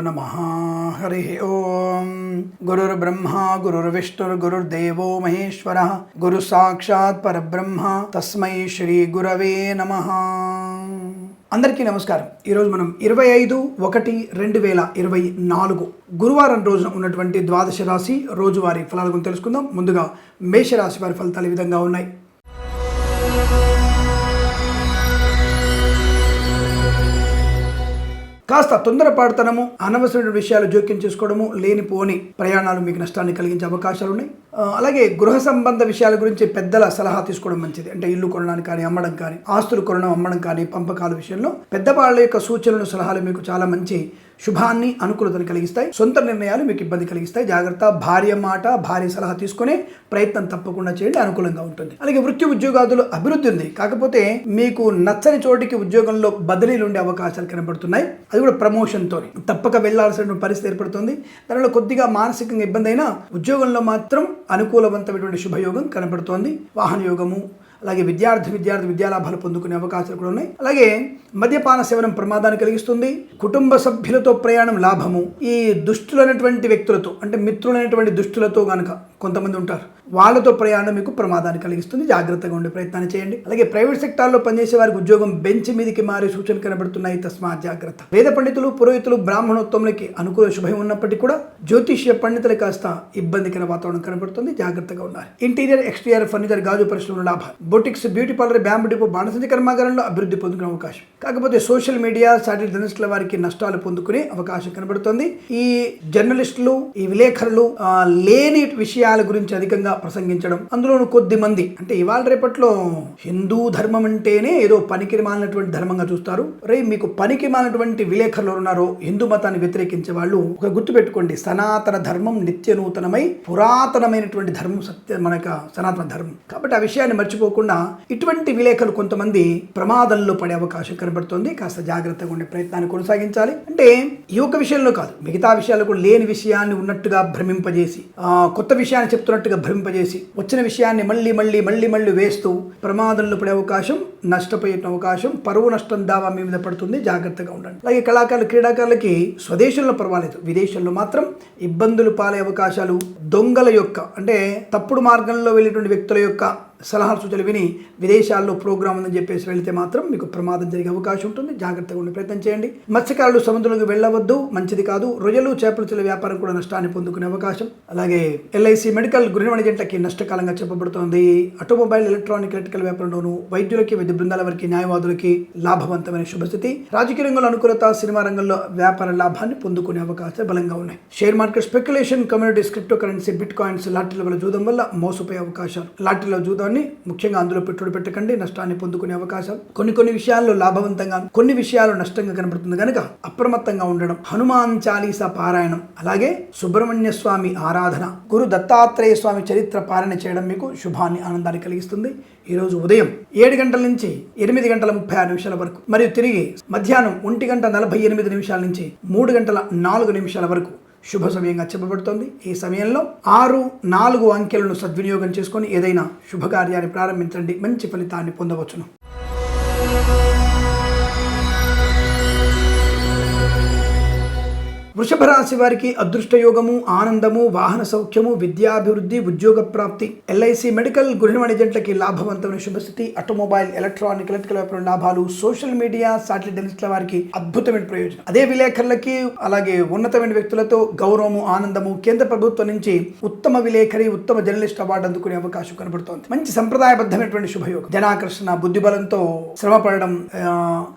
నమ హరి ఓం గురుర్బ్రహ్మ గురుర్విష్ణుర్గురుర్దేవో మహేశ్వర గురు సాక్షాత్ పరబ్రహ్మ తస్మై శ్రీ గురవే నమ అందరికీ నమస్కారం. ఈరోజు మనం ఇరవై ఐదు ఒకటి రెండు వేల ఇరవై నాలుగు గురువారం రోజున ఉన్నటువంటి ద్వాదశ రాశి రోజువారీ ఫలాల గురించి తెలుసుకుందాం. ముందుగా మేషరాశి వారి ఫలితాలు ఈ విధంగా ఉన్నాయి. కాస్త తొందరపాటుతనము అనవసరమైన విషయాలు జోక్యం చేసుకోవడము లేనిపోని ప్రయాణాలు మీకు నష్టాన్ని కలిగించే అవకాశాలు ఉన్నాయి. అలాగే గృహ సంబంధ విషయాల గురించి పెద్దల సలహా తీసుకోవడం మంచిది. అంటే ఇల్లు కొనడానికి కానీ అమ్మడం కానీ ఆస్తులు కొనడం అమ్మడం కానీ పంపకాల విషయంలో పెద్దవాళ్ళ యొక్క సూచనలు సలహాలు మీకు చాలా మంచి శుభాన్ని అనుకూలతను కలిగిస్తాయి సొంత నిర్ణయాలు మీకు ఇబ్బంది కలిగిస్తాయి. జాగ్రత్త భార్య మాట భార్య సలహా తీసుకునే ప్రయత్నం తప్పకుండా చేయండి అనుకూలంగా ఉంటుంది. అలాగే వృత్తి ఉద్యోగాదులు అభివృద్ధి ఉంది. కాకపోతే మీకు నచ్చని చోటికి ఉద్యోగంలో బదిలీలు ఉండే అవకాశాలు కనబడుతున్నాయి. అది కూడా ప్రమోషన్తో తప్పక వెళ్ళాల్సిన పరిస్థితి ఏర్పడుతుంది. దానిలో కొద్దిగా మానసికంగా ఇబ్బంది అయినా ఉద్యోగంలో మాత్రం అనుకూలవంతమైనటువంటి శుభయోగం కనబడుతోంది. వాహన యోగము అలాగే విద్యార్థి విద్యార్థి విద్యాలాభాలు పొందుకునే అవకాశాలు కూడా ఉన్నాయి. అలాగే మద్యపాన సేవనం ప్రమాదాన్ని కలిగిస్తుంది. కుటుంబ సభ్యులతో ప్రయాణం లాభము. ఈ దుష్టులైనటువంటి వ్యక్తులతో అంటే మిత్రులైనటువంటి దుష్టులతో కనుక కొంతమంది ఉంటారు. వాళ్ళతో ప్రయాణం మీకు ప్రమాదాన్ని కలిగిస్తుంది. జాగ్రత్తగా ఉండే ప్రయత్నాన్ని చేయండి. అలాగే ప్రైవేట్ సెక్టార్లో పనిచేసే వారికి ఉద్యోగం బెంచ్ మీదకి మారే సూచనలు కనబడుతున్నాయి. తస్మాత్ జాగ్రత్త. వేద పండితులు పురోహితులు బ్రాహ్మణోత్వంలోకి అనుకూల శుభం ఉన్నప్పటికీ కూడా జ్యోతిష్య పండితులు కాస్త ఇబ్బందికర వాతావరణం కనబడుతుంది. జాగ్రత్తగా ఉండాలి. ఇంటీరియర్ ఎక్స్టీరియర్ ఫర్నిచర్ గాజు పరిశ్రమల లాభాలు. Boutiques beauty parlour bamboo depot బాణసంచి కర్మాగారంలో అభివృద్ధి పొందుకునే అవకాశం. కాకపోతే సోషల్ మీడియా సాటిల్ జర్నలిస్టుల వారికి నష్టాలు పొందుకునే అవకాశం కనబడుతుంది. ఈ జర్నలిస్టులు ఈ విలేకరులు లేని విషయాలు గురించి అధికంగా ప్రసంగించడం. అందులోను కొద్ది మంది అంటే ఇవాళ రేపట్లో హిందూ ధర్మం అంటేనే ఏదో పనికి మాలినటువంటి ధర్మంగా చూస్తారు. రే మీకు పనికి మాలినటువంటి విలేకరులు ఉన్నారో హిందూ మతాన్ని వ్యతిరేకించే వాళ్ళు ఒక గుర్తు పెట్టుకోండి. సనాతన ధర్మం నిత్య నూతనమై పురాతనమైనటువంటి ధర్మం సత్య మనక సనాతన ధర్మం. కాబట్టి ఆ విషయాన్ని మర్చిపోకుండా ఇటువంటి విలేకరులు కొంతమంది ప్రమాదంలో పడే అవకాశం కనబడుతుంది. కాస్త జాగ్రత్తగా ఉండే ప్రయత్నాన్ని కొనసాగించాలి. అంటే ఈ ఒక్క విషయంలో కాదు మిగతా విషయాలు కూడా లేని విషయాన్ని ఉన్నట్టుగా భ్రమింపజేసి ఆ, కొత్త విషయాన్ని చెప్తున్నట్టుగా భ్రమింపజేసి వచ్చిన విషయాన్ని మళ్ళీ మళ్ళీ మళ్ళీ మళ్ళీ వేస్తూ ప్రమాదంలో పడే అవకాశం నష్టపోయే అవకాశం పరువు నష్టం దావా మీ మీద పడుతుంది. జాగ్రత్తగా ఉండండి. అలాగే కళాకారులు క్రీడాకారులకి స్వదేశంలో పర్వాలేదు. విదేశంలో మాత్రం ఇబ్బందులు పాలే అవకాశాలు దొంగల యొక్క అంటే తప్పుడు మార్గంలో వెళ్ళేటువంటి వ్యక్తుల యొక్క సలహాలు సూచనలు విని విదేశాల్లో ప్రోగ్రామ్ ఉందని చెప్పేసి వెళితే మాత్రం మీకు ప్రమాదం జరిగే అవకాశం ఉంటుంది. జాగ్రత్తగా ఉండే ప్రయత్నం చేయండి. మత్స్యకారులు సముద్రంలోకి వెళ్ళవద్దు. మంచిది కాదు. రొయ్యలు చేపల చెల వ్యాపారం కూడా నష్టాన్ని పొందుకునే అవకాశం. అలాగే ఎల్ఐసి మెడికల్ గృహ వాణిజ్యంట్లకి నష్టకాలంగా చెప్పబడుతోంది. ఆటోమొబైల్ ఎలక్ట్రానిక్ ఎలక్ట్రికల్ వ్యాపారంలోను వైద్యులకి వైద్య బృందాల వారికి న్యాయవాదులకి లాభవంతమైన శుభస్థితి. రాజకీయ రంగంలో అనుకూలత సినిమా రంగంలో వ్యాపార లాభాన్ని పొందుకునే అవకాశాలు బలంగా ఉన్నాయి. Share market speculation communities crypto currency bitcoins లాటరీల వల్ల జూదం వల్ల మోసపోయే అవకాశాలు. లాటరీలో జూదాన్ని ముఖ్యంగా అందులో పెట్టుబడి పెట్టకండి. నష్టాన్ని పొందుకునే అవకాశం. కొన్ని కొన్ని విషయాల్లో లాభవంతంగా కొన్ని విషయాలు నష్టంగా కనబడుతుంది కనుక అప్రమత్తంగా ఉండడం. హనుమాన్ చాలీస పారాయణం. అలాగే సుబ్రహ్మణ్య స్వామి ఆరాధన. గురు దత్తాత్రేయ స్వామి చరిత్ర పారాయణ చేయడం మీకు శుభాన్ని ఆనందాన్ని కలిగిస్తుంది. ఈరోజు ఉదయం ఏడు గంటల నుంచి ఎనిమిది గంటల ముప్పై ఆరు నిమిషాల వరకు మరియు తిరిగి మధ్యాహ్నం ఒంటి గంట నలభై ఎనిమిది నిమిషాల నుంచి మూడు గంటల నాలుగు నిమిషాల వరకు శుభ సమయంగా చెప్పబడుతోంది. ఈ సమయంలో ఆరు నాలుగు అంకెలను సద్వినియోగం చేసుకొని ఏదైనా శుభకార్యాన్ని ప్రారంభించండి. మంచి ఫలితాన్ని పొందవచ్చును. వృషభ రాశి వారికి అదృష్ట యోగము ఆనందము వాహన సౌఖ్యము విద్యాభివృద్ధి ఉద్యోగ ప్రాప్తి ఎల్ఐసి మెడికల్ గృహ వాణిజ్యంట్లకి లాభవంతమైన శుభస్థితి ఆటోమొబైల్ ఎలక్ట్రానిక్ ఎలక్ట్రికల్ వ్యాపారం లాభాలు సోషల్ మీడియా సాటిలైట్ డెలిస్ట్ల వారికి అద్భుతమైన ప్రయోజనం. అదే విలేకరులకి అలాగే ఉన్నతమైన వ్యక్తులతో గౌరవము ఆనందము కేంద్ర ప్రభుత్వం నుంచి ఉత్తమ విలేకరి ఉత్తమ జర్నలిస్ట్ అవార్డు అందుకునే అవకాశం కనబడుతోంది. మంచి సంప్రదాయబద్ధమైనటువంటి శుభయోగం. జనాకర్షణ బుద్ధిబలంతో శ్రమ పడడం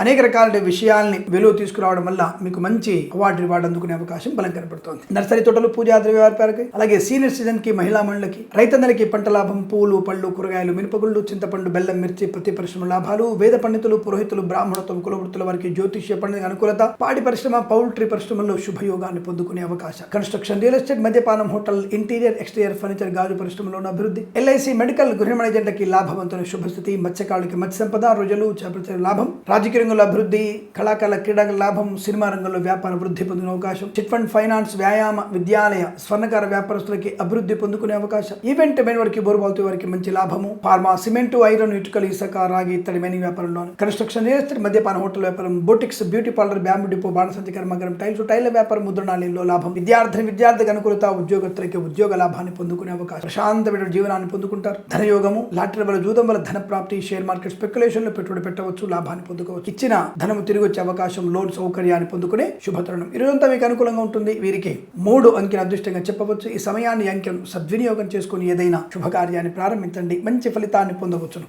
అనేక రకాల విషయాల్ని వెలువ తీసుకురావడం వల్ల మీకు మంచి అవార్డు రివార్డు అందుకునే అవకాశం బలం కనబడుతోంది. నర్సరీ తోటలు పూజా ద్రవ్య వ్యాపారికి అలాగే సీనియర్ సిటిజన్కి మహిళా మండలికి రైతన్నలకి పంట లాభం పూలు పళ్ళు కూరగాయలు మినపగుళ్ళు చింతపండు బెల్లం మిర్చి ప్రతి పరిశ్రమ లాభాలు వేద పండితులు పురోహితులు బ్రాహ్మణత్వం కులవృత్తుల వారికి జ్యోతిష్య పండుగ అనుకూలత పాడి పరిశ్రమ పౌల్ట్రీ పరిశ్రమల్లో శుభయోగాన్ని పొందుకునే అవకాశం. కన్స్ట్రక్షన్ రియల్ ఎస్టేట్ మద్యపానం హోటల్ ఇంటీరియర్ ఎక్స్టీరియర్ ఫర్నిచర్ గాజు పరిశ్రమలోని అభివృద్ధి ఎల్ఐసి మెడికల్ గృహమణ మేనేజెంట్లకి లాభవంతుల శుభస్థితి మత్స్యకారులకి మత్స్య సంపద రోజులు చేపల లాభం రాజకీయ రంగంలో అభివృద్ధి కళాకారుల క్రీడా లాభం సినిమా రంగంలో వ్యాపార వృద్ధి పొందిన అవకాశం. అవకాశం. చిట్ ఫండ్ ఫైనాన్స్ వ్యాయామ విద్యాలయ స్వర్ణకార వ్యాపారస్తులకి అభివృద్ధి పొందుకునే అవకాశం. ఈవెంట్ మెయిన్ వారికి బోరుబాల్తూ వారికి మంచి లాభము. ఫార్మా సిమెంట్ ఐరన్ ఇటుకలు ఇసుక రాగి ఇత్తడి మైనింగ్ వ్యాపారంలో కన్స్ట్రక్షన్ రియల్ ఎస్టేట్ మద్యపాన హోటల్ వ్యాపారం boutiques beauty parlour bamboo depot బాణసంతి కర్మగరం టైల్స్ టైల్ వ్యాపారం ముద్రణాలయంలో లాభం. విద్యార్థిని విద్యార్థికి అనుకూలత ఉద్యోగస్తులకి ఉద్యోగ లాభాన్ని పొందుకునే అవకాశం. ప్రశాంతమైన జీవనాన్ని పొందుకుంటారు. ధనయోగము లాటరీ వల్ల జూదం వల్ల ధన ప్రాప్తి షేర్ మార్కెట్ స్పెక్యులేషన్లో పెట్టుబడి పెట్టవచ్చు లాభాన్ని పొందుకోవచ్చు. ఇచ్చిన ధనము తిరిగి వచ్చే అవకాశం లోన్ సౌకర్యాన్ని పొందుకునే శుభతరుణం ఈరోజంతా మీకు అనుకూలంగా ఉంటుంది. వీరికి మూడు అంకెను అదృష్టంగా చెప్పవచ్చు. ఈ సమయాన్ని అంకెను సద్వినియోగం చేసుకుని ఏదైనా శుభకార్యాన్ని ప్రారంభించండి. మంచి ఫలితాన్ని పొందవచ్చును.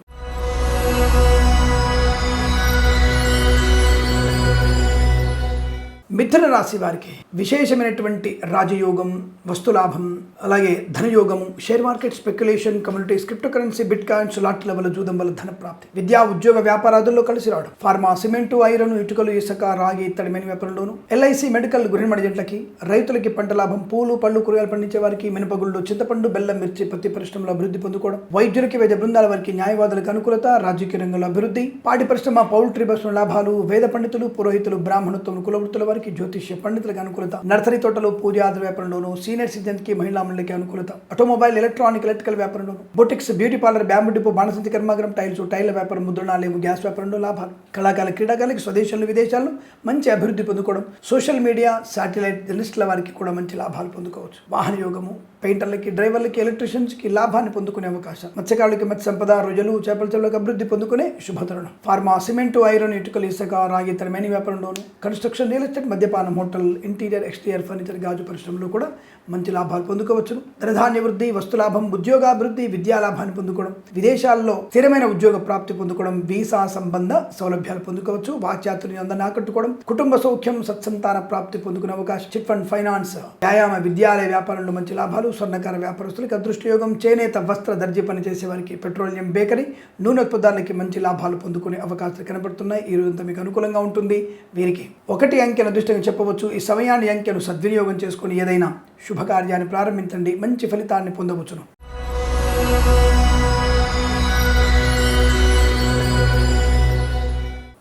మిథున రాశి వారికి విశేషమైనటువంటి రాజయోగం వస్తులాభం అలాగే ధనయోగము share market speculation communities crypto currency bitcoins lot లెవెల్ జూదం వల్ల ధన ప్రాప్తి విద్యా ఉద్యోగ వ్యాపారాదుల్లో కలిసి రావడం ఫార్మా సిమెంటు ఐరన్ ఇటుకలు ఇసుక రాగి ఇత్తడి మెని వ్యాపారంలోను ఎల్ఐసి మెడికల్ గృహిణి జంట్లకి రైతులకి పంట లాభం పూలు పళ్ళు కూరగాయలు పండించే వారికి మినపగుళ్ళు చింతపండు బెల్లం మిర్చి పత్తి పరిశ్రమలో అభివృద్ధి పొందుకోవడం వైద్యులకి వైద్య బృందాల వారికి న్యాయవాదులకు అనుకూలత రాజకీయ రంగంలో అభివృద్ధి పాడి పరిశ్రమ పౌల్ట్రీ పరిశ్రమ లాభాలు వేద పండితులు పురోహితులు బ్రాహ్మణత్వం కులవృత్తుల వారికి జ్యోతిష్య పండితులకు అనుకూలత. నర్సరీ తోటలు పూజాది వ్యాపారంలోను సీనియర్ సిటిజన్కి మహిళా మండలికి అనుకూలత. Automobile electronic electrical వ్యాపారంలోను. Boutiques beauty parlour bamboo depot బాణసంతి కర్మాగరం టైల్స్ టైల్ వ్యాపారం ముద్రణాలయం గ్యాస్ వ్యాపారంలో లాభాలు. కళాకాల క్రీడాకారులకు స్వదేశంలో విదేశాల్లో మంచి అభివృద్ధి పొందుకోవడం. సోషల్ మీడియా శాటిలైట్ జర్నలిస్టుల వారికి కూడా మంచి లాభాలు పొందుకోవచ్చు. వాహన యోగము పెయింటర్లకి డ్రైవర్లకి ఎలక్ట్రీషియన్స్కి లాభాన్ని పొందుకునే అవకాశం. మత్స్యకారులకి మత్స్య సంపద రొయ్యలు చేపల చెరువులకు అభివృద్ధి పొందుకునే శుభతరుణం ఫార్మా సిమెంట్ ఐరన్ ఇటుకలు ఇసుక రాగి తరమైన వ్యాపారంలోను. కన్స్ట్రక్షన్ రియల్ ఎస్టేట్ మద్యపానం హోటల్ ఇంటీరియర్ ఎక్స్టీరియర్ ఫర్నిచర్ గాజు పరిశ్రమలో కూడా మంచి లాభాలు పొందుకోవచ్చును ధనధాన్య వృద్ధి వస్తులాభం ఉద్యోగాభివృద్ధి విద్యా లాభాన్ని పొందుకోవడం విదేశాల్లో స్థిరమైన ఉద్యోగ ప్రాప్తి పొందుకోవడం వీసా సంబంధ సౌలభ్యాలు పొందుకోవచ్చు. వాచ్యాతుని అందరిని ఆకట్టుకోవడం కుటుంబ సౌఖ్యం సత్సంతాన ప్రాప్తి పొందుకునే అవకాశం చిట్ ఫండ్ ఫైనాన్స్ వ్యాయామ విద్యాలయ వ్యాపారంలో మంచి లాభాలు స్వర్ణకార వ్యాపారస్తులకు అదృష్టయోగం చేనేత వస్త్ర దర్జీ పనిచేసే వారికి పెట్రోలియం బేకరీ నూనె ఉత్పత్తులకి మంచి లాభాలు పొందుకునే అవకాశాలు కనబడుతున్నాయి. ఈ రోజంతా మీకు అనుకూలంగా ఉంటుంది. వీరికి ఒకటి అంకెల అదృష్టంగా చెప్పవచ్చు. ఈ సమయాన్ని అంకెను సద్వినియోగం చేసుకుని ఏదైనా శుభకార్యాన్ని ప్రారంభించండి. మంచి ఫలితాన్ని పొందవచ్చును.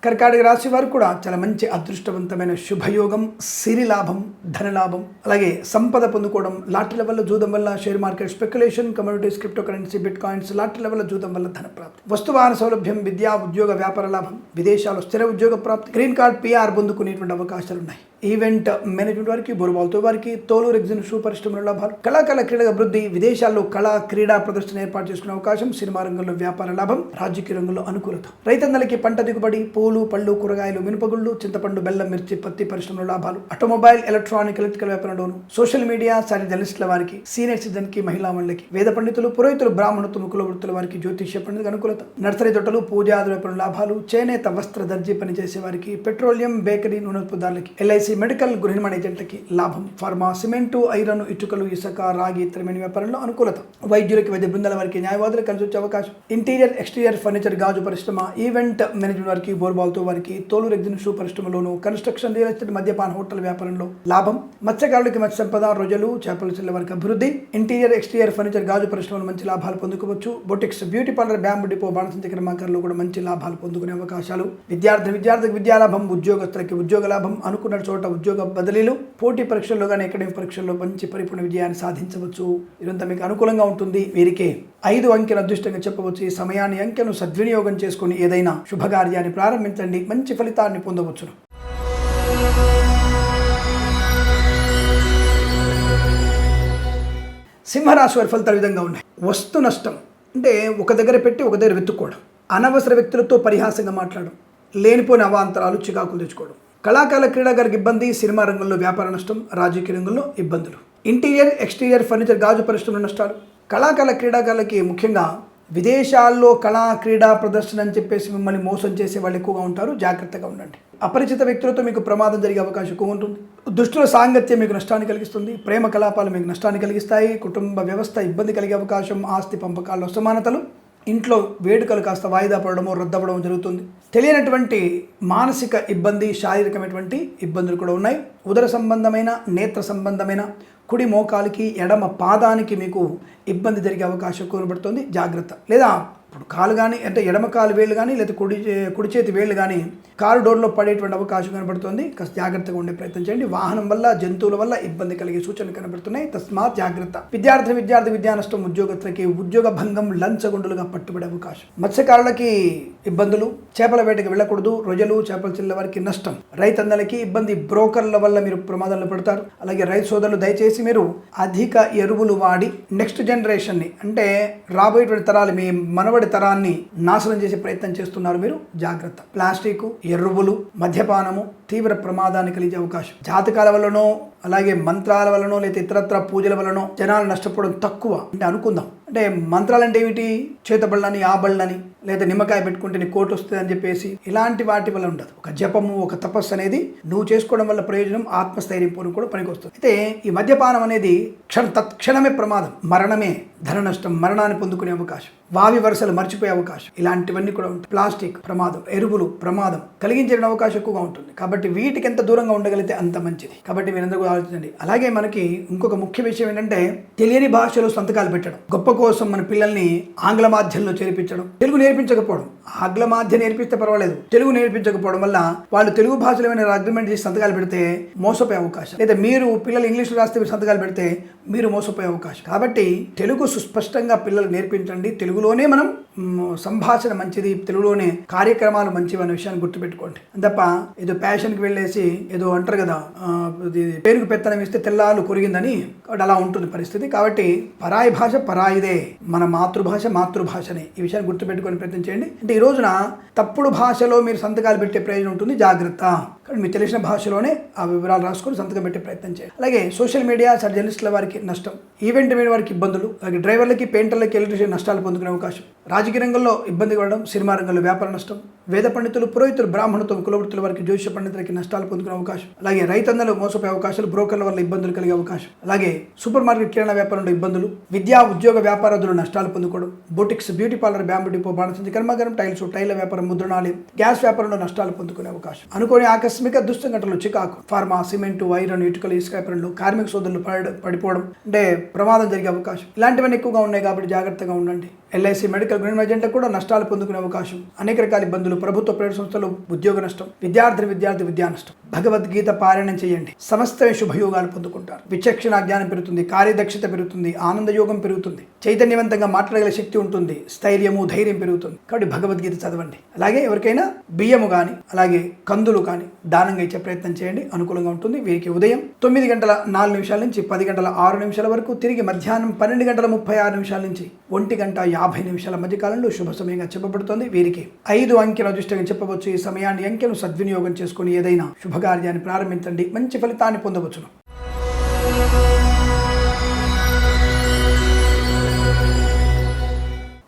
కర్కాటక రాశి వారు కూడా చాలా మంచి అదృష్టవంతమైన శుభయోగం సిరి లాభం ధనలాభం అలాగే సంపద పొందుకోవడం లాటరీల వల్ల జూదం వల్ల share market speculation communities crypto currency bitcoins లాటరీల వల్ల జూదం వల్ల ధన ప్రాప్తి. వస్తువాహన సౌలభ్యం విద్యా ఉద్యోగ వ్యాపార లాభం విదేశాలు స్థిర ఉద్యోగ ప్రాప్తి గ్రీన్ కార్డ్ పిఆర్ పొందుకునేటువంటి అవకాశాలు ఉన్నాయి ఈవెంట్ మేనేజ్మెంట్ వారికి బొరుబాల్తో వారికి తోలు ఎగ్జిన్ షూ పరిశ్రమల లాభాలు. కళాకాల క్రీడల అభివృద్ధి విదేశాల్లో కళా క్రీడా ప్రదర్శన ఏర్పాటు చేసుకునే అవకాశం సినిమా రంగంలో వ్యాపార లాభం రాజకీయ రంగంలో అనుకూలత. రైతన్నలకి పంట దిగుబడి పూలు పళ్ళు కూరగాయలు మినపగుళ్ళు చింతపండు బెల్లం మిర్చి పత్తి పరిశ్రమల లాభాలు. ఆటోమొబైల్ ఎలక్ట్రానిక్ ఎలక్ట్రికల్ వ్యాపారంలోను సోషల్ మీడియా సారీ జర్నలిస్టుల వారికి సీనియర్ సిటిజన్కి మహిళా మండలికి వేద పండితులు పురోహితులు బ్రాహ్మణత్వం కుల వృత్తుల వారికి జ్యోతిష్య పండితులకు అనుకూలత. నర్సరీ తొట్టలు పూజా వ్యాపారం లాభాలు చేనేత వస్త్ర దర్జీ పనిచేసే వారికి పెట్రోలియం బేకరీ నూనె ఉత్పత్తులకి ఎల్ఐసి మెడికల్ గృహిణి ఏజెంట్లకి లాభం. ఫార్మా సిమెంటు ఐరన్ ఇటుకలు ఇసుక రాగి ఇతరమైన వ్యాపారంలో అనుకూలత. వైద్యులకి వైద్య బృందాల వారికి న్యాయవాదులు కలిసి వచ్చే అవకాశం. ఇంటీరియర్ ఎక్స్టీరియర్ ఫర్నిచర్ గాజు పరిశ్రమ ఈవెంట్ మేనేజ్మెంట్ వారికి బోర్బాల్తో వారికి తోలు రెగ్జిన్ షూ పరిశ్రమలోను కన్స్ట్రక్షన్ రియల్ ఎస్టేట్ మద్యపాన హోటల్ వ్యాపారంలో లాభం. మత్స్యకారులకి మత్స్య సంపద రోజులు చేపల చెల్ల వారికి అభివృద్ధి. ఇంటీరియర్ ఎక్స్టీరియర్ ఫర్నిచర్ గాజు పరిశ్రమలో మంచి లాభాలు పొందుకోవచ్చు. Boutiques beauty parlour bamboo depot బాణసంచ క్రమాంకర్లో కూడా మంచి లాభాలు పొందుకునే అవకాశాలు. విద్యార్థి విద్యార్థికి విద్యా లాభం ఉద్యోగస్తులకి ఉద్యోగ లాభం అనుకున్న చోట ఉద్యోగ బదిలీలు పోటీ పరీక్షల్లో కానీ అకాడమిక్ పరీక్షల్లో మంచి పరిపూర్ణ విజయాన్ని సాధించవచ్చు. ఇదంతా మీకు అనుకూలంగా ఉంటుంది. వీరికి ఐదు అంకెలు అదృష్టంగా చెప్పవచ్చు. ఈ సమయాన్ని అంకెను సద్వినియోగం చేసుకుని ఏదైనా శుభకార్యాన్ని ప్రారంభించండి. మంచి ఫలితాన్ని పొందవచ్చును. సింహరాశి వారి ఫలితాలు విధంగా ఉన్నాయి. వస్తు నష్టం అంటే ఒక దగ్గర పెట్టి ఒక దగ్గర వెతుక్కోవడం. అనవసర వ్యక్తులతో పరిహాసంగా మాట్లాడడం. లేనిపోని అవాంతరాలు చికాకులు తెచ్చుకోవడం. కళాకాల క్రీడాగారికి ఇబ్బంది సినిమా రంగంలో వ్యాపార నష్టం రాజకీయ రంగంలో ఇబ్బందులు. ఇంటీరియర్ ఎక్స్టీరియర్ ఫర్నిచర్ గాజు పరిశ్రమల నష్టాలు. కళాకాల క్రీడాకారులకి ముఖ్యంగా విదేశాల్లో కళా క్రీడా ప్రదర్శన అని చెప్పేసి మిమ్మల్ని మోసం చేసే వాళ్ళు ఎక్కువగా ఉంటారు. జాగ్రత్తగా ఉండండి. అపరిచిత వ్యక్తులతో మీకు ప్రమాదం జరిగే అవకాశం ఎక్కువ ఉంటుంది. దుష్టుల సాంగత్యం మీకు నష్టాన్ని కలిగిస్తుంది. ప్రేమ కలాపాలు మీకు నష్టాన్ని కలిగిస్తాయి. కుటుంబ వ్యవస్థ ఇబ్బంది కలిగే అవకాశం ఆస్తి పంపకాల్లో అసమానతలు. ఇంట్లో వేడుకలు కాస్త వాయిదా పడడమో రద్దవడం జరుగుతుంది. తెలియనటువంటి మానసిక ఇబ్బంది శారీరకమైనటువంటి ఇబ్బందులు కూడా ఉన్నాయి. ఉదర సంబంధమైన నేత్ర సంబంధమైన కుడి మోకాలికి ఎడమ పాదానికి మీకు ఇబ్బంది జరిగే అవకాశం కోరబడుతుంది. జాగ్రత్త. లేదా ఇప్పుడు కాలు కానీ అంటే ఎడమ కాలు వేళ్ళు కానీ లేదా కుడి కుడి చేతి వేళ్ళు కానీ కారు డోర్లో పడేటువంటి అవకాశం కనబడుతుంది. కాస్త జాగ్రత్తగా ఉండే ప్రయత్నం చేయండి. వాహనం వల్ల జంతువుల వల్ల ఇబ్బంది కలిగే సూచనలు కనబడుతున్నాయి. తస్మాత్ జాగ్రత్త. విద్యార్థి విద్యార్థి విద్యా నష్టం ఉద్యోగస్తులకి ఉద్యోగ భంగం లంచగొండులుగా పట్టుబడే అవకాశం. మత్స్యకారులకి ఇబ్బందులు. చేపల వేటకి వెళ్ళకూడదు. రొయ్యలు చేపలు చిల్ల వారికి నష్టం. రైతన్నలకి ఇబ్బంది. బ్రోకర్ల వల్ల మీరు ప్రమాదంలో పడతారు. అలాగే రైతు సోదరులు దయచేసి మీరు అధిక ఎరువులు వాడి నెక్స్ట్ జనరేషన్ని అంటే రాబోయేటువంటి తరాలు మీ మనవడి తరాన్ని నాశనం చేసే ప్రయత్నం చేస్తున్నారు మీరు. జాగ్రత్త. ప్లాస్టిక్ ఎరువులు మద్యపానము తీవ్ర ప్రమాదాన్ని కలిగే అవకాశం. జాతకాల వల్లనో అలాగే మంత్రాల వల్లనో లేదా ఇతరత్ర పూజల వలనో జనాలు నష్టపోవడం తక్కువ అంటే అనుకుందాం. అంటే మంత్రాలు అంటే ఏమిటి? చేతబళ్ళని ఆ బళ్ళని లేదా నిమ్మకాయ పెట్టుకుంటే నీ కోటు వస్తుంది అని చెప్పేసి ఇలాంటి వాటి వల్ల ఉండదు. ఒక జపము ఒక తపస్సు అనేది నువ్వు చేసుకోవడం వల్ల ప్రయోజనం ఆత్మస్థైర్యం పూర్వం కూడా పనికొస్తుంది. అయితే ఈ మద్యపానం అనేది క్షణ తత్క్షణమే ప్రమాదం. మరణమే ధన నష్టం మరణాన్ని పొందుకునే అవకాశం. వావి వరుసలు మర్చిపోయే అవకాశం. ఇలాంటివన్నీ కూడా ఉంటాయి. ప్లాస్టిక్ ప్రమాదం ఎరువులు ప్రమాదం కలిగించే అవకాశం ఎక్కువగా ఉంటుంది. కాబట్టి వీటికి ఎంత దూరంగా ఉండగలిగితే అంత మంచిది. కాబట్టి మీరందరూ ఆలోచించండి అలాగే మనకి ఇంకొక ముఖ్య విషయం ఏంటంటే తెలియని భాషలో సంతకాలు పెట్టడం. గొప్ప కోసం మన పిల్లల్ని ఆంగ్ల మాధ్యంలో చేర్పించడం. తెలుగు నేర్పించకపోవడం. ఆంగ్ల మాధ్యం నేర్పిస్తే పర్వాలేదు. తెలుగు నేర్పించకపోవడం వల్ల వాళ్ళు తెలుగు భాషలో ఏమైనా అగ్రిమెంట్ చేసి సంతకాలు పెడితే మోసపోయే అవకాశం. లేదా మీరు పిల్లలు ఇంగ్లీష్లో రాస్తే సంతకాలు పెడితే మీరు మోసపోయే అవకాశం. కాబట్టి తెలుగు సుస్పష్టంగా పిల్లలు నేర్పించండి. తెలుగులోనే మనం సంభాషణ మంచిది. తెలుగులోనే కార్యక్రమాలు మంచివి అనే విషయాన్ని గుర్తుపెట్టుకోండి. తప్ప ఏదో ప్యాషన్కి వెళ్ళేసి ఏదో అంటారు కదా పేరు ఇది పెత్తనం ఇస్తే తెల్లాలు కొరిగిందని కాబట్టి అలా ఉంటుంది పరిస్థితి. కాబట్టి పరాయి భాష పరాయిదే. మన మాతృభాష మాతృభాషనే. ఈ విషయాన్ని గుర్తుపెట్టుకొని ప్రయత్నం చేయండి. అంటే ఈ రోజున తప్పుడు భాషలో మీరు సంతకాలు పెట్టే ప్రయోజనం ఉంటుంది. జాగ్రత్త. కానీ మీకు తెలిసిన భాషలోనే ఆ వివరాలు రాసుకొని సంతకం పెట్టే ప్రయత్నం చేయండి. అలాగే సోషల్ మీడియా జర్నలిస్టుల వారికి నష్టం. ఈవెంట్ మీద వారికి ఇబ్బందులు. అలాగే డ్రైవర్లకి పెయింటర్లకి ఎలక్ట్రీషియన్ నష్టాలు పొందుకునే అవకాశం. రాజకీయ రంగంలో ఇబ్బంది పడడం సినిమా రంగంలో వ్యాపార నష్టం. వేద పండితులు పురోహితులు బ్రాహ్మణత్వం కులవృత్తుల వారికి జ్యోతిష పండితులకి నష్టాలు పొందుకునే అవకాశం. అలాగే రైతన్నలు మోసపోయే అవకాశాలు బ్రోకర్ల వల్ల ఇబ్బందులు కలిగే అవకాశం. అలాగే సూపర్ మార్కెట్ కిరాణా వ్యాపారంలో ఇబ్బందులు విద్యా ఉద్యోగ వ్యాపారస్తులు నష్టాలు పొందుకోవడం boutiques beauty parlour bamboo depot బాణసంచి కర్మాగారం టైల్స్ టైల వ్యాపారం ముద్రణాలయం గ్యాస్ వ్యాపారంలో నష్టాలు పొందుకునే అవకాశం. అనుకోని ఆకస్మిక దుష్టఘటనలు చికాకు ఫార్మా సిమెంటు ఐరన్ ఇటుకలు ఇసుక వ్యాపారంలో కార్మిక సోదరులు పడిపోవడం అంటే ప్రమాదం జరిగే అవకాశం. ఇలాంటివన్నీ ఎక్కువగా ఉన్నాయి కాబట్టి జాగ్రత్తగా ఉండండి. ఎల్ఐసి మెడికల్ గ్రీన్ ఏజెంట్లకు కూడా నష్టాలు పొందుకునే అవకాశం. అనేక రకాల ఇబ్బందులు ప్రభుత్వ ప్రైవేట్ సంస్థలు ఉద్యోగ నష్టం విద్యార్థి విద్యార్థి విద్యా నష్టం. భగవద్గీత పారాయణం చేయండి. సమస్త శుభయోగాలు పొందుకుంటారు. విచక్షణ జ్ఞానం పెరుగుతుంది కార్యదక్షత పెరుగుతుంది ఆనంద యోగం పెరుగుతుంది చైతన్యవంతంగా మాట్లాడగల శక్తి ఉంటుంది స్థైర్యము ధైర్యం పెరుగుతుంది. కాబట్టి భగవద్గీత చదవండి. అలాగే ఎవరికైనా బియ్యము కానీ అలాగే కందులు కానీ దానంగా ఇచ్చే ప్రయత్నం చేయండి. అనుకూలంగా ఉంటుంది. వీరికి ఉదయం తొమ్మిది గంటల నాలుగు నిమిషాల నుంచి పది గంటల ఆరు నిమిషాల వరకు తిరిగి మధ్యాహ్నం పన్నెండు గంటల ముప్పై ఆరు నిమిషాల నుంచి ఒంటి గంట యాభై నిమిషాల మధ్య కాలంలో శుభ సమయంగా చెప్పబడుతోంది. వీరికి ఐదు అంకెల అదృష్టంగా చెప్పవచ్చు. ఈ సమయాన్ని అంకెను సద్వినియోగం చేసుకుని ఏదైనా శుభకార్యాన్ని ప్రారంభించండి. మంచి ఫలితాన్ని పొందవచ్చును.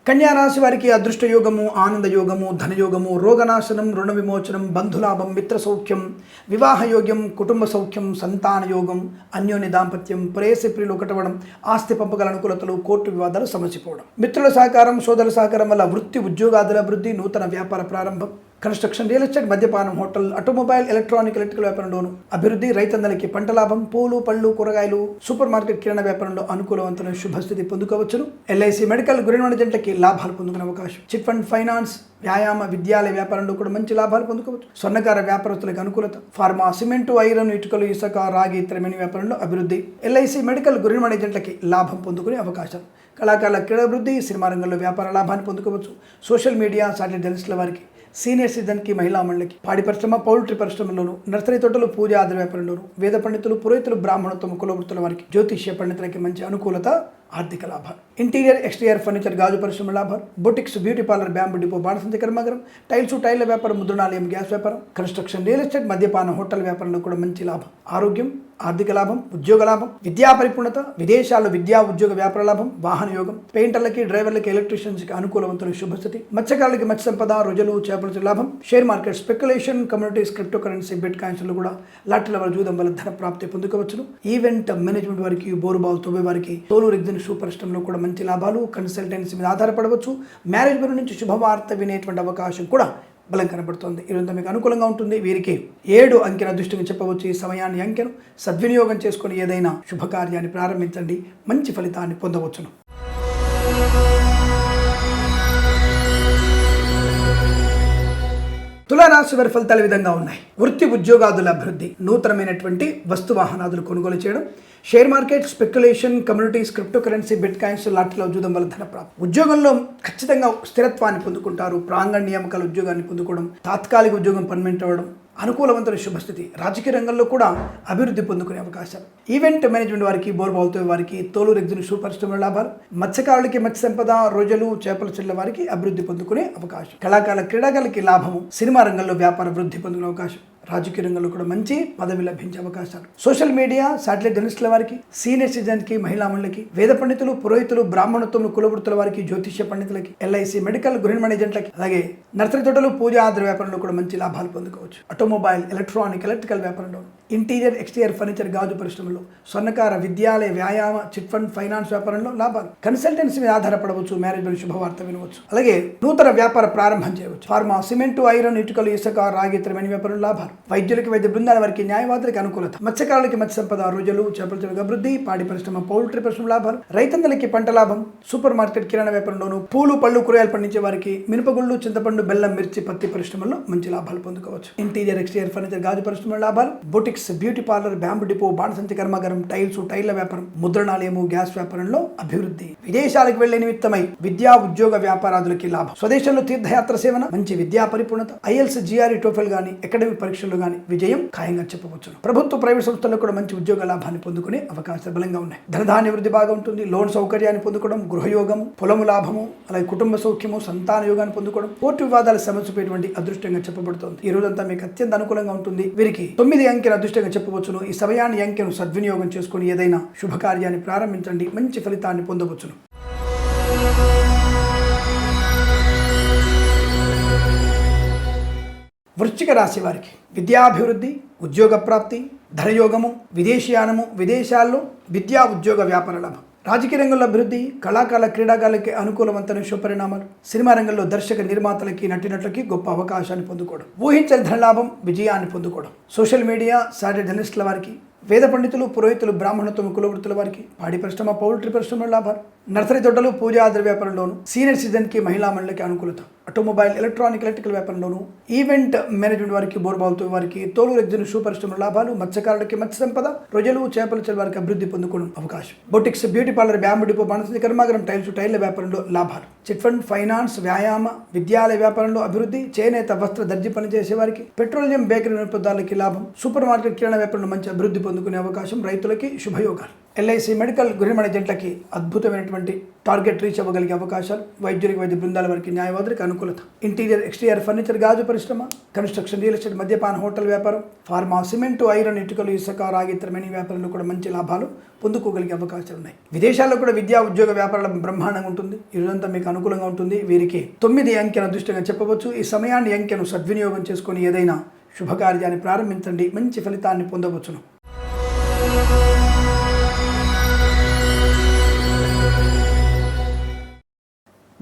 కన్యారాశి వారికి అదృష్ట యోగము ఆనంద యోగము ధనయోగము రోగనాశనం రుణ విమోచనం బంధులాభం మిత్ర సౌఖ్యం వివాహ యోగ్యం కుటుంబ సౌఖ్యం సంతాన యోగం అన్యోన్య దాంపత్యం ప్రేయసి ప్రియులు ఒకటవడం ఆస్తి పంపగల అనుకూలతలు కోర్టు వివాదాలు సమసిపోవడం మిత్రుల సహకారం సోదరుల సహకారం వల్ల వృత్తి ఉద్యోగాదుల అభివృద్ధి నూతన వ్యాపార ప్రారంభం. కన్స్ట్రక్షన్ రియల్ ఎస్టేట్ మద్యపానం హోటల్ ఆటోమొబైల్ ఎలక్ట్రానిక్ ఎలక్ట్రికల్ వ్యాపారంలోను అభివృద్ధి రైతన్నలకి పంట లాభం పూలు పళ్ళు కూరగాయలు సూపర్ మార్కెట్ కిరాణా వ్యాపారంలో అనుకూలవంతమైన శుభస్థితి పొందుకోవచ్చును. ఎల్ఐసి మెడికల్ గురిన జంటకి లాభాలు పొందుకునే అవకాశం. చిట్ ఫండ్ ఫైనాన్స్ వ్యాయామ విద్యాలయ వ్యాపారంలో కూడా మంచి లాభాలు పొందుకోవచ్చు. స్వర్ణకార వ్యాపారస్తులకు అనుకూలత. ఫార్మా సిమెంటు ఐరన్ ఇటుకలు ఇసుక రాగి ఇతరమైన వ్యాపారంలో అభివృద్ధి. ఎల్ఐసి మెడికల్ గురిన ఏజెంట్లకి లాభం పొందుకునే అవకాశం. కళాకారుల క్రీడాభివృద్ధి సినిమా రంగంలో వ్యాపార లాభాన్ని పొందుకోవచ్చు. సోషల్ మీడియా సాటిలైట్ జర్నలిస్టుల వారికి సీనియర్ సిటిజన్కి మహిళా మండలికి పాడి పరిశ్రమ పౌల్ట్రీ పరిశ్రమలోను నర్సరీ తోటలు పూజ ఆధార వ్యాపారంలోను వేద పండితులు పురోహితులు బ్రాహ్మణత్వం కులవృత్తుల వారికి జ్యోతిష్య పండితులకి మంచి అనుకూలత ఆర్థిక లాభాలు. ఇంటీరియర్ ఎక్స్టీరియర్ ఫర్నిచర్ గాజు పరిశ్రమ లాభాలు. Boutiques beauty parlour bamboo depot బాణసంచి కర్మాగారం. టైల్స్ టైల్ల వ్యాపారం ముద్రణాలయం గ్యాస్ వ్యాపారం. కన్స్ట్రక్షన్ రియల్ ఎస్టేట్ మద్యపాన హోటల్ వ్యాపారంలో కూడా మంచి లాభం. ఆరోగ్యం ఆర్థిక లాభం ఉద్యోగ లాభం. విద్యా పరిపూర్ణత విదేశాల్లో విద్యా ఉద్యోగ వ్యాపార లాభం వాహన యోగం. పెయింటర్లకి డ్రైవర్లకి ఎలక్ట్రీషియన్స్కి అనుకూలవంతులు శుభస్థితి. మత్స్యకారులకి మత్స్య సంపద రోజులు చేపల లాభం. Share market speculation communities crypto currency bit కాయిన్స్లో కూడా లాటరీల వల్ల జూదం వల్ల ధన ప్రాప్తి పొందుకోవచ్చును. ఈవెంట్ మేనేజ్మెంట్ వారికి బోరుబాల్ తొవ్వే వారికి తోలు ఎగ్జిన్ సూపర్ కూడా మంచి లాభాలు కన్సల్టెన్సీ మీద ఆధారపడవచ్చు. మ్యారేజ్ బ్యూరో నుంచి శుభవార్త వినేటువంటి అవకాశం కూడా బలం కనబడుతోంది. ఇదంతా మీకు అనుకూలంగా ఉంటుంది. వీరికి ఏడు అంకెల అదృష్టం చెప్పవచ్చు. ఈ సమయాన్ని అంకెను సద్వినియోగం చేసుకొని ఏదైనా శుభకార్యాన్ని ప్రారంభించండి. మంచి ఫలితాన్ని పొందవచ్చును. రాశి వారి ఫలితాలు విధంగా ఉన్నాయి. వృత్తి ఉద్యోగాదుల అభివృద్ధి నూతనమైనటువంటి వస్తు వాహనాదులు కొనుగోలు చేయడం share market speculation communities crypto currency bitcoins లాటిలో జూదం వల్ల ధన ప్రాప్తి ఉద్యోగంలో ఖచ్చితంగా స్థిరత్వాన్ని పొందుకుంటారు. ప్రాంగణ నియామకాల ఉద్యోగాన్ని పొందుకోవడం తాత్కాలిక ఉద్యోగం పర్మనెంట్ అవ్వడం అనుకూలవంతమైన శుభస్థితి. రాజకీయ రంగంలో కూడా అభివృద్ధి పొందుకునే అవకాశం. ఈవెంట్ మేనేజ్మెంట్ వారికి బోర్బాల్తో వారికి తోలు రెగ్జిన్ షూ పరిశ్రమల లాభాలు మత్స్యకారులకి మత్స్య సంపద రోజులు చేపల చెట్ల వారికి అభివృద్ధి పొందుకునే అవకాశం. కళాకారుల క్రీడాకారులకి లాభము. సినిమా రంగంలో వ్యాపార వృద్ధి పొందుకునే అవకాశం. రాజకీయ రంగంలో కూడా మంచి పదవి లభించే అవకాశాలు. సోషల్ మీడియా శాటిలైట్ జర్నలిస్టుల వారికి సీనియర్ సిటిజన్కి మహిళా మండలికి వేద పండితులు పురోహితులు బ్రాహ్మణత్వములు కులవృత్తుల వారికి జ్యోతిష్య పండితులకి ఎల్ఐసి మెడికల్ గృహ మేనేజెంట్లకి అలాగే నర్సరీ తోటలు పూజ ఆధార వ్యాపారంలో కూడా మంచి లాభాలు పొందుకోవచ్చు. ఆటోమొబైల్ ఎలక్ట్రానిక్ ఎలక్ట్రికల్ వ్యాపారంలో ఇంటీరియర్ ఎక్స్టీరియర్ ఫర్నిచర్ గాజు పరిశ్రమలో స్వర్ణకార విద్యాలయ వ్యాయామ చిట్ ఫండ్ ఫైనాన్స్ వ్యాపారంలో లాభాలు. కన్సల్టెన్సీ మీద ఆధారపడవచ్చు మేనేజ్మెంట్ శుభవార్త వినవచ్చు. అలాగే నూతన వ్యాపార ప్రారంభం చేయవచ్చు. ఫార్మా సిమెంట్ ఐరన్ ఇటుకలు ఇసుక రాగి ఇతరమైన వ్యాపారం లాభాలు. వైద్యులకి వైద్య బృందాల వారికి న్యాయవాదులకి అనుకూలత. మత్స్యకారులకి మత్స్య సంపద రోజులు చేపల చెరుకు అభివృద్ధి పాడి పరిశ్రమ పౌల్ట్రీ పరిశ్రమ లాభాలు. రైతన్నలకి పంట లాభం. సూపర్ మార్కెట్ కిరాణా వ్యాపారంలోను పూలు పళ్ళు కూరగాయలు పండించే వారికి మినపగుళ్ళు చింతపండు బెల్లం మిర్చి పత్తి పరిశ్రమల్లో మంచి లాభాలు పొందుకోవచ్చు. ఇంటీరియర్ ఎక్స్టీరియర్ ఫర్నిచర్ గాజు పరిశ్రమ లాభాలు. Boutiques beauty parlour bamboo depot బాణసంచి కర్మాగారం టైల్స్ టైర్ల వ్యాపారం ముద్రణాలయము గ్యాస్ వ్యాపారంలో అభివృద్ధి. విదేశాలకు వెళ్ళే నిమిత్తమై విద్యా ఉద్యోగ వ్యాపారాదులకి లాభం. స్వదేశంలో తీర్థయాత్ర సేవన మంచి విద్యా పరిపూర్ణత. ఐఎల్స్ జిఆర్ఈ టోఫెల్ గాని అకాడమిక్ పరీక్షల్లో గాని విజయం ఖాయంగా చెప్పవచ్చు ప్రభుత్వ ప్రైవేట్ సంస్థల్లో కూడా మంచి ఉద్యోగ లాభాన్ని పొందుకునే అవకాశాలు బలంగా ఉన్నాయి. ధనధాన్య వృద్ధి బాగా ఉంటుంది. లోన్ సౌకర్యాన్ని పొందుకోవడం గృహయోగం పొలము లాభము అలాగే కుటుంబ సౌఖ్యము సంతాన యోగాన్ని పొందుకోవడం కోర్టు వివాదాల సమస్యపోయేటువంటి అదృష్టంగా చెప్పబడుతోంది. ఈ రోజంతా మీకు అత్యంత అనుకూలంగా ఉంటుంది. వీరికి తొమ్మిది అంకెల అదృష్టంగా చెప్పవచ్చును. ఈ సమయాన్ని అంకెను సద్వినియోగం చేసుకుని ఏదైనా శుభకార్యాన్ని ప్రారంభించండి. మంచి ఫలితాన్ని పొందవచ్చును. వృశ్చిక రాశి వారికి విద్యాభివృద్ధి ఉద్యోగ ప్రాప్తి ధనయోగము విదేశీయానము విదేశాల్లో విద్యా ఉద్యోగ వ్యాపార లాభం. రాజకీయ రంగంలో అభివృద్ధి కళాకారుల క్రీడాకారులకి అనుకూలవంతమైన శుభపరిణామాలు. సినిమా రంగంలో దర్శక నిర్మాతలకి నటినట్లకి గొప్ప అవకాశాన్ని పొందుకోవడం. ఊహించని ధనలాభం విజయాన్ని పొందుకోవడం. సోషల్ మీడియా సాటి జర్నలిస్టుల వారికి వేద పండితులు పురోహితులు బ్రాహ్మణత్వం కులవృత్తుల వారికి పాడి పరిశ్రమ పౌల్ట్రీ పరిశ్రమ లాభాలు. నర్సరీ తోటలు పూజా వ్యాపారంలోను సీనియర్ సిటిజన్కి మహిళా మండలికి అనుకూలత. ఆటోమొబైల్ ఎలక్ట్రానిక్ ఎలక్ట్రికల్ వ్యాపారంలోను ఈవెంట్ మేనేజ్మెంట్ వారికి బోర్బాల్తో వారికి తోలు రెగ్జిన్ షూ పరిశ్రమ లాభాలు మత్స్యకారులకి మత్స్య సంపద రొయ్యలు చేపల చెల వారికి అభివృద్ధి పొందుకోవడం అవకాశం. Boutiques beauty parlour bamboo depot బాణసంచి కర్మాగారం టైల్స్ టైర్ల వ్యాపారంలో లాభాలు. చిట్ ఫండ్ ఫైనాన్స్ వ్యాయామ విద్యాలయ వ్యాపారంలో అభివృద్ధి చేనేత వస్త్ర దర్జీ పనిచేసే వారికి పెట్రోలియం బేకరీ వినియోగదారులకి లాభం సూపర్ మార్కెట్ కిరాణా వ్యాపారంలో మంచి అభివృద్ధి పొందుకునే అవకాశం రైతులకి శుభయోగాలు. ఎల్ఐసి మెడికల్ గృహమణ ఏజెంట్లకి అద్భుతమైనటువంటి టార్గెట్ రీచ్ అవ్వగలిగే అవకాశాలు వైద్యులకు వైద్య బృందాల వారికి న్యాయవాదులకు అనుకూలత. ఇంటీరియర్ ఎక్స్టీరియర్ ఫర్నిచర్ గాజు పరిశ్రమ కన్స్ట్రక్షన్ రియల్ ఎస్టేట్ మద్యపాన హోటల్ వ్యాపారం ఫార్మా సిమెంట్ ఐరన్ ఇటుకలు ఇసుక రాగి ఇతరమైన వ్యాపారంలో కూడా మంచి లాభాలు పొందుకోగలిగే అవకాశాలు ఉన్నాయి. విదేశాల్లో కూడా విద్యా ఉద్యోగ వ్యాపారాల బ్రహ్మాండంగా ఉంటుంది. ఈ రోజంతా మీకు అనుకూలంగా ఉంటుంది. వీరికి తొమ్మిది అంకెను అదృష్టంగా చెప్పవచ్చు. ఈ సమయాన్ని అంకెను సద్వినియోగం చేసుకొని ఏదైనా శుభకార్యాన్ని ప్రారంభించండి. మంచి ఫలితాన్ని పొందవచ్చును.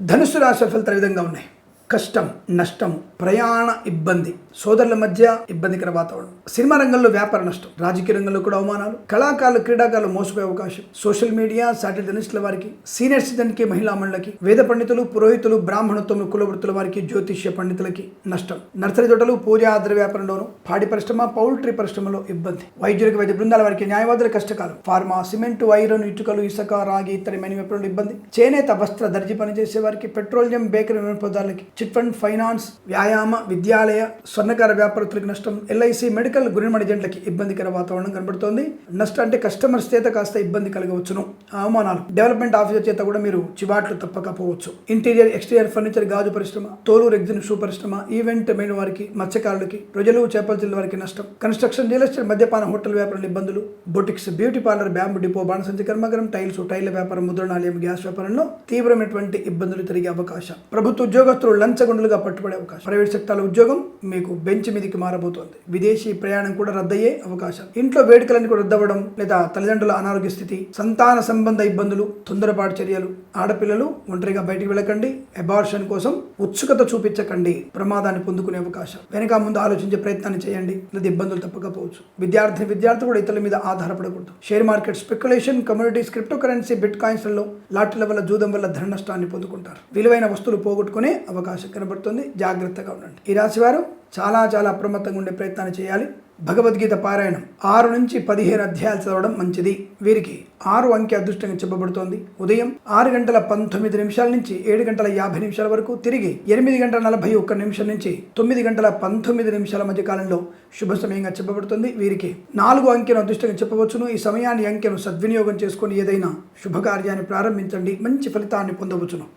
ధనుసు రాశి ఫలితాలు విధంగా ఉన్నాయి. కష్టం నష్టం ప్రయాణ ఇబ్బంది. సోదరుల మధ్య ఇబ్బందికర వాతావరణం. సినిమా రంగంలో వ్యాపార నష్టం రాజకీయ రంగంలో కూడా అవమానాలు కళాకారులు క్రీడాకారులు మోసపోయే అవకాశం సోషల్ మీడియా సాటిలైట్ జర్నలిస్టుల వారికి సీనియర్ సిటిజన్కి మహిళా మండలకి వేద పండితులు పురోహితులు బ్రాహ్మణత్వం కులవృత్తుల వారికి జ్యోతిష్య పండితులకి నష్టం. నర్సరీ తోటలు పూజా ఆధార వ్యాపారంలోను పాడి పరిశ్రమ పౌల్ట్రీ పరిశ్రమలో ఇబ్బంది. వైద్యులకు వైద్య బృందాల వారికి న్యాయవాదుల కష్టకాలం. ఫార్మా సిమెంట్ ఐరన్ ఇటుకలు ఇసుక రాగి ఇతర వ్యాపారంలో ఇబ్బంది. చేనేత వస్త్ర దర్జీ పనిచేసే వారికి పెట్రోలియం బేకరీ వినియోగదారులకి చిట్ ఫండ్ ఫైనాన్స్ వ్యాయామ విద్యాలయ స్వర్ణకార వ్యాపారస్తులకు నష్టం ఎల్ఐసి మెడికల్ గురిమడి ఏజెంట్లకి ఇబ్బందికర వాతావరణం కనబడుతోంది. నష్టం అంటే కస్టమర్స్ చేత కాస్త ఇబ్బంది కలగవచ్చును. అవమానాలు డెవలప్మెంట్ ఆఫీసర్ చేత కూడా మీరు చివాట్లు తప్పకపోవచ్చు. ఇంటీరియర్ ఎక్స్టీరియర్ ఫర్నిచర్ గాజు పరిశ్రమ తోలు రెగ్జిన్ షూ పరిశ్రమ ఈవెంట్ మెయిన్ వారికి మత్స్యకారులకి ప్రజలు చేపల జిల్లా వారికి నష్టం. కన్స్ట్రక్షన్ రియల్ ఎస్టేట్ మద్యపాన హోటల్ వ్యాపారం ఇబ్బందులు boutiques beauty parlour bamboo depot బాణసంచి కర్మాగారం టైల్స్ టైల్ వ్యాపారం ముద్రణాలయం గ్యాస్ వ్యాపారంలో తీవ్రమైనటువంటి ఇబ్బందులు తిరిగే అవకాశం. ప్రభుత్వ ఉద్యోగస్తులు లంచగొండలుగా పట్టుబడే అవకాశం. ప్రైవేట్ సెక్టార్ల ఉద్యోగం మీకు బెంచ్ మీదకి మారబోతోంది. విదేశీ ప్రయాణం కూడా రద్దయ్యే అవకాశం. ఇంట్లో వేడుకలన్నీ కూడా రద్దవడం లేదా తల్లిదండ్రుల అనారోగ్య స్థితి సంతాన సంబంధ ఇబ్బందులు తొందరపాటు చర్యలు. ఆడపిల్లలు ఒంటరిగా బయటికి వెళ్ళకండి. అబార్షన్ కోసం ఉత్సుకత చూపించకండి. ప్రమాదాన్ని పొందుకునే అవకాశం. వెనక ముందు ఆలోచించే ప్రయత్నాన్ని చేయండి. లేదా ఇబ్బందులు తప్పకపోవచ్చు. విద్యార్థి విద్యార్థి కూడా ఇతరుల మీద ఆధారపడకూడదు. Share market speculation communities crypto currency bit కాయిన్స్లలో లాటరీల వల్ల జూదం వల్ల ధన నష్టాన్ని పొందుకుంటారు. విలువైన వస్తువులు పోగొట్టుకునే అవకాశం కనబడుతుంది. జాగ్రత్తగా ఉండండి. ఈ రాశివారు చాలా చాలా అప్రమత్తంగా ఉండే ప్రయత్నాన్ని చేయాలి. భగవద్గీత పారాయణం ఆరు నుంచి పదిహేను అధ్యాయాలు చదవడం మంచిది. వీరికి ఆరు అంకె అదృష్టంగా చెప్పబడుతోంది. ఉదయం ఆరు గంటల పంతొమ్మిది నిమిషాల నుంచి ఏడు గంటల యాభై నిమిషాల వరకు తిరిగి ఎనిమిది గంటల నలభై ఒక్క నిమిషం నుంచి తొమ్మిది గంటల పంతొమ్మిది నిమిషాల మధ్య కాలంలో శుభ సమయంగా చెప్పబడుతుంది. వీరికి నాలుగు అంకెను అదృష్టంగా చెప్పవచ్చును. ఈ సమయాన్ని అంకెను సద్వినియోగం చేసుకుని ఏదైనా శుభకార్యాన్ని ప్రారంభించండి. మంచి ఫలితాన్ని పొందవచ్చును.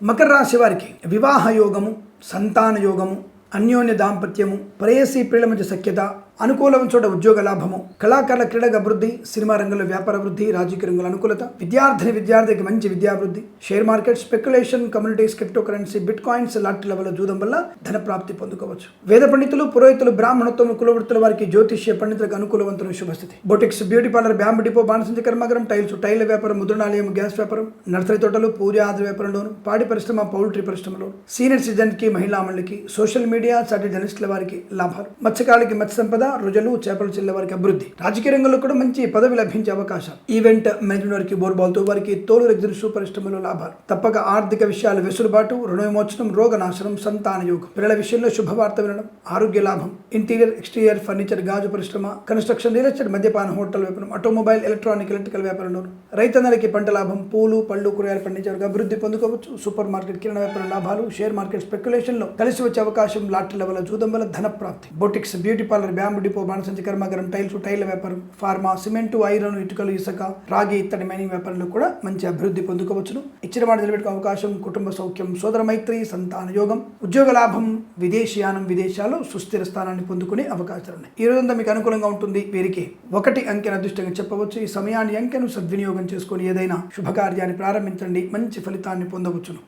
మకర రాశి వారికి వివాహ యోగము సంతాన యోగము అన్యోన్య దాంపత్యము ప్రేయసీ ప్రియుల మధ్య సఖ్యత అనుకూలం చోట ఉద్యోగ లాభము. కళాకారుల క్రీడల అభివృద్ధి సినిమా రంగంలో వ్యాపార వృద్ధి రాజకీయ రంగంలో అనుకూలత విద్యార్థిని విద్యార్థికి మంచి విద్యాభివృద్ధి share market speculation communities crypto currency bitcoins లాంటి వల్ల జూదం వల్ల ధన ప్రాప్తి పొందుకోవచ్చు. వేద పండితులు పురోహితులు బ్రాహ్మణత్వం కులవృత్తుల వారికి జ్యోతిష్య పండితులకు అనుకూలవంతుల శుభస్థితి. Boutiques beauty parlour bamboo depot బాణసంచ కర్మగరం టైల్స్ టైల్ వ్యాపారం ముద్రణాలయం గ్యాస్ వ్యాపారం నర్సరీ తోటలు పూజ ఆది వ్యాపారంలోను పాడి పరిశ్రమ పౌల్ట్రీ పరిశ్రమలో సీనియర్ సిటిజన్కి మహిళా మండలికి సోషల్ మీడియా సాటి జర్నలిస్టుల వారికి లాభాలు. మత్స్యకారులకి మత్స్య సంపద రుజలు చేపలు చెల్లె వారికి అభివృద్ధి. రాజకీయ రంగంలో కూడా మంచి పదవి లభించే అవకాశం. ఈవెంట్ మేనేజ్మెంట్ వారికి బోర్బాల్తో వారికి తోలు రెగ్జిస్ట్రీ పరిశ్రమలో లాభాలు. తప్పక ఆర్థిక విషయాలు వెసులుబాటు రుణ విమోచనం రోగ నాశనం సంతాన యోగం. పిల్లల విషయంలో శుభవార్త వినడం ఆరోగ్య లాభం. ఇంటీరియర్ ఎక్స్టీరియర్ ఫర్నిచర్ గాజు పరిశ్రమ కన్స్ట్రక్షన్ రియల్ ఎస్టేట్ మద్యపాన హోటల్ వ్యాపారం ఆటోమొబైల్ ఎలక్ట్రానిక్ ఎలక్ట్రికల్ వ్యాపారంలో. రైతన్నలకి పంట లాభం పూలు పళ్ళు కూరగాయలు పండించే వారికి అభివృద్ధి పొందుకోవచ్చు. సూపర్ మార్కెట్ కిరణ వ్యాపారం లాభాలు షేర్ మార్కెట్ స్పెక్యులేషన్లో కలిసి వచ్చే అవకాశం లాటరీల వల్ల జూదం వల్ల ధన ప్రాప్తి boutiques beauty parlour bamboo depot బాణసంచి కర్మాగారం టైల్స్ టైల్ వ్యాపారం ఫార్మా సిమెంట్ ఐరన్ ఇటుకలు ఇసుక రాగి ఇత్తడి మైనింగ్ వ్యాపారంలో కూడా మంచి అభివృద్ధి పొందుకోవచ్చును. ఇచ్చిన మాట నిలబెట్టుకునే అవకాశం కుటుంబ సౌఖ్యం సోదర మైత్రి సంతాన యోగం ఉద్యోగ లాభం విదేశీయానం విదేశాలు సుస్థిర స్థానాన్ని పొందుకునే అవకాశాలు ఉన్నాయి. ఈ రోజంతా మీకు అనుకూలంగా ఉంటుంది వీరికి ఒకటి అంకెను అదృష్టంగా చెప్పవచ్చు. ఈ సమయాన్ని అంకెను సద్వినియోగం చేసుకొని ఏదైనా శుభకార్యాన్ని ప్రారంభించండి మంచి ఫలితాన్ని పొందవచ్చును.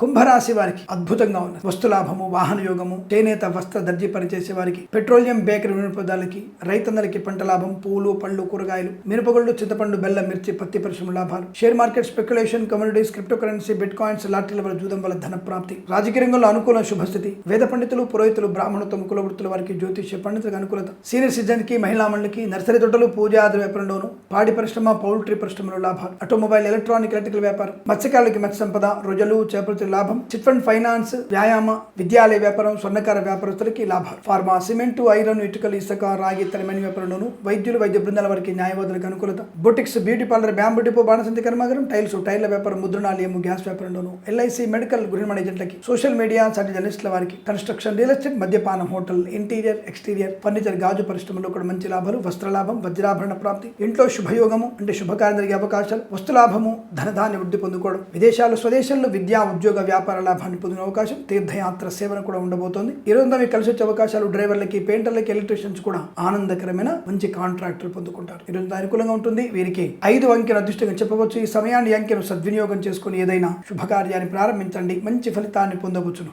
కుంభరాశి వారికి అద్భుతంగా ఉంది వస్తులాభము వాహన యోగము చేనేత వస్త్ర దర్జీ పనిచేసే వారికి పెట్రోలియం బేకరీ వినియోగదారులకి రైతన్నలకి పంట లాభం పూలు పళ్ళు కూరగాయలు మిరపగుళ్ళు చింతపండు బెల్లం మిర్చి పత్తి పరిశ్రమ లాభాలు. Share market speculation communities crypto currency bitcoins లాటరీల వల్ల జూదం వల్ల ధన ప్రాప్తి రాజకీయ రంగంలో అనుకూల శుభస్థితి. వేద పండితులు పురోహితులు బ్రాహ్మణత్వం కులవృత్తుల వారికి జ్యోతిష్య పండితులకు అనుకూలత. సీనియర్ సిటిజన్కి మహిళా మండలికి నర్సరీ తోటలు పూజ ఆది వ్యాపారంలోను పాడి పరిశ్రమ పౌల్ట్రీ పరిశ్రమలో లాభాలు. ఆటోమొబైల్ ఎలక్ట్రానిక్ ఎలక్ట్రికల్ వ్యాపారం. మత్స్యకారులకి మత్స్య సంపద రొజలు చేపలు లాభం. చిట్ ఫండ్ ఫైనాన్స్ వ్యాయామ విద్యాలయ వ్యాపారం స్వర్ణకార వ్యాపారస్తులకి లాభాలు ఫార్మా సిమెంట్ ఐరన్ ఇటుకలు ఇసుక రాగి తరమైన వ్యాపారంలోను వైద్యులు వైద్య బృందాల వారికి న్యాయవాదులకు అనుకూలత. Boutiques beauty parlour bamboo depot బాణసంతి కర్మాగారం టైల్స్ టైర్ల వ్యాపారం ముద్రణాలయము గ్యాస్ వ్యాపారంలోను ఎల్ఐసి మెడికల్ గృహ ఏజెంట్లకి సోషల్ మీడియా సాటి జర్నలిస్టుల వారికి కన్స్ట్రక్షన్ రియల్ ఎస్టేట్ మద్యపానం హోటల్ ఇంటీరియర్ ఎక్స్టీరియర్ ఫర్నిచర్ గాజు పరిశ్రమలో కూడా మంచి లాభాలు వస్త్రలాభం వజ్రాభరణ ప్రాప్తి ఇంట్లో శుభయోగము అంటే శుభకార్యం జరిగే అవకాశాలు వస్తులాభము ధనధాన్య వృద్ధి పొందుకోవడం విదేశాలు స్వదేశంలో విద్యా ఉద్యోగ వ్యాపార లాభాన్ని పొందిన అవకాశం తీర్థయాత్ర సేవన కూడా ఉండబోతోంది. ఈరోజు మీకు కలిసి వచ్చే అవకాశాలు డ్రైవర్లకి పెయింటర్లకి ఎలక్ట్రీషియన్స్ కూడా ఆనందకరమైన మంచి కాంట్రాక్టులు పొందుకుంటారు. ఈరోజు అనుకూలంగా ఉంటుంది. వీరికి ఐదు అంకెను అదృష్టంగా చెప్పవచ్చు. ఈ సమయాన్ని అంకెను సద్వినియోగం చేసుకుని ఏదైనా శుభకార్యాన్ని ప్రారంభించండి. మంచి ఫలితాన్ని పొందవచ్చును.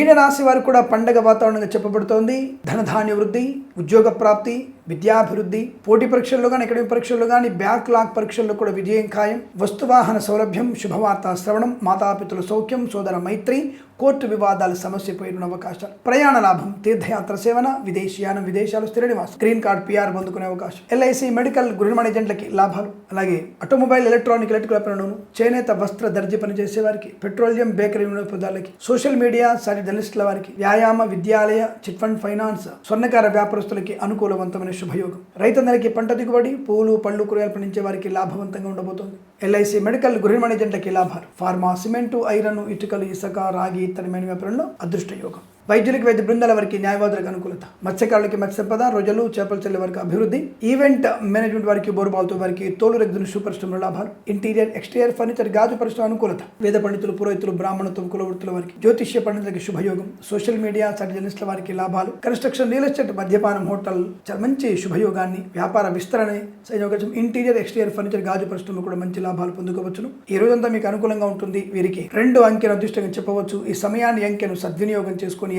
మీనరాశి వారు కూడా పండగ వాతావరణంగా చెప్పబడుతోంది. ధనధాన్య వృద్ధి ఉద్యోగ ప్రాప్తి విద్యాభివృద్ధి పోటీ పరీక్షల్లో కానీ అకాడమిక్ పరీక్షల్లో కానీ బ్యాక్ లాగ్ పరీక్షల్లో కూడా విజయం ఖాయం. వస్తువాహన సౌలభ్యం శుభవార్త శ్రవణం మాతాపితుల సౌఖ్యం సోదర మైత్రి కోర్టు వివాదాలు సమస్య పోయిన అవకాశాలు ప్రయాణ లాభం తీర్థయాత్ర సేవన విదేశీయానం విదేశాలు స్థిర నివాసం గ్రీన్ కార్డ్ పిఆర్ పొందుకునే అవకాశం ఎల్ఐసి మెడికల్ గృహ ఏజెంట్లకి లాభాలు అలాగే ఆటోమొబైల్ ఎలక్ట్రానిక్ ఎలక్ట్రికల్ పనులను చేనేత వస్త్ర దర్జీ పనిచేసే వారికి పెట్రోలియం బేకరీ వినియోగదారులకి సోషల్ మీడియా సాటి జర్నలిస్టుల వారికి వ్యాయామ విద్యాలయ చిట్ ఫండ్ ఫైనాన్స్ స్వర్ణకార వ్యాపారస్తులకి అనుకూలవంతమైన శుభయోగం. రైతన్నలకి పంట దిగుబడి పూలు పళ్ళు కూరగాయలు పండించే వారికి లాభవంతంగా ఉండబోతోంది. ఎల్ఐసి మెడికల్ గృహ ఏజెంట్లకి లాభాలు. ఫార్మా సిమెంటు ఐరన్ ఇటుకలు ఇసుక రాగి ఇత్తడి వ్యాపారంలో అదృష్ట యోగం వైద్యులకి వైద్య బృందాల వారికి న్యాయవాదులకు అనుకూలత. మత్స్యకారులకి మత్స్య సంపద రోజులు చేపలు చెల్లె వారికి అభివృద్ధి. ఈవెంట్ మేనేజ్మెంట్ వారికి బోరుబాల్తో వారికి తోలు రెగ్గులు పరిశ్రమల లాభాలు. ఇంటీరియర్ ఎక్స్టీరియర్ ఫర్నిచర్ గాజు పరిశ్రమ అనుకూలత. వేద పండితులు పురోహితులు బ్రాహ్మణత్వం కులవృత్తుల వారికి జ్యోతిష్య పండితులకి శుభయోగం. సోషల్ మీడియా సటి జర్నలిస్టుల వారికి లాభాలు. కన్స్ట్రక్షన్ రియల్ ఎస్టేట్ మద్యపానం హోటల్ మంచి శుభయోగాన్ని వ్యాపార విస్తరణ సంయోగం ఇంటీరియర్ ఎక్స్టీరియర్ ఫర్నిచర్ గాజు పరిశ్రమ కూడా మంచి లాభాలు పొందుకోవచ్చును. ఈ రోజంతా మీకు అనుకూలంగా ఉంటుంది వీరికి రెండు అంకెను అదృష్టంగా చెప్పవచ్చు. ఈ సమయాన్ని అంకెను సద్వినియోగం చేసుకొని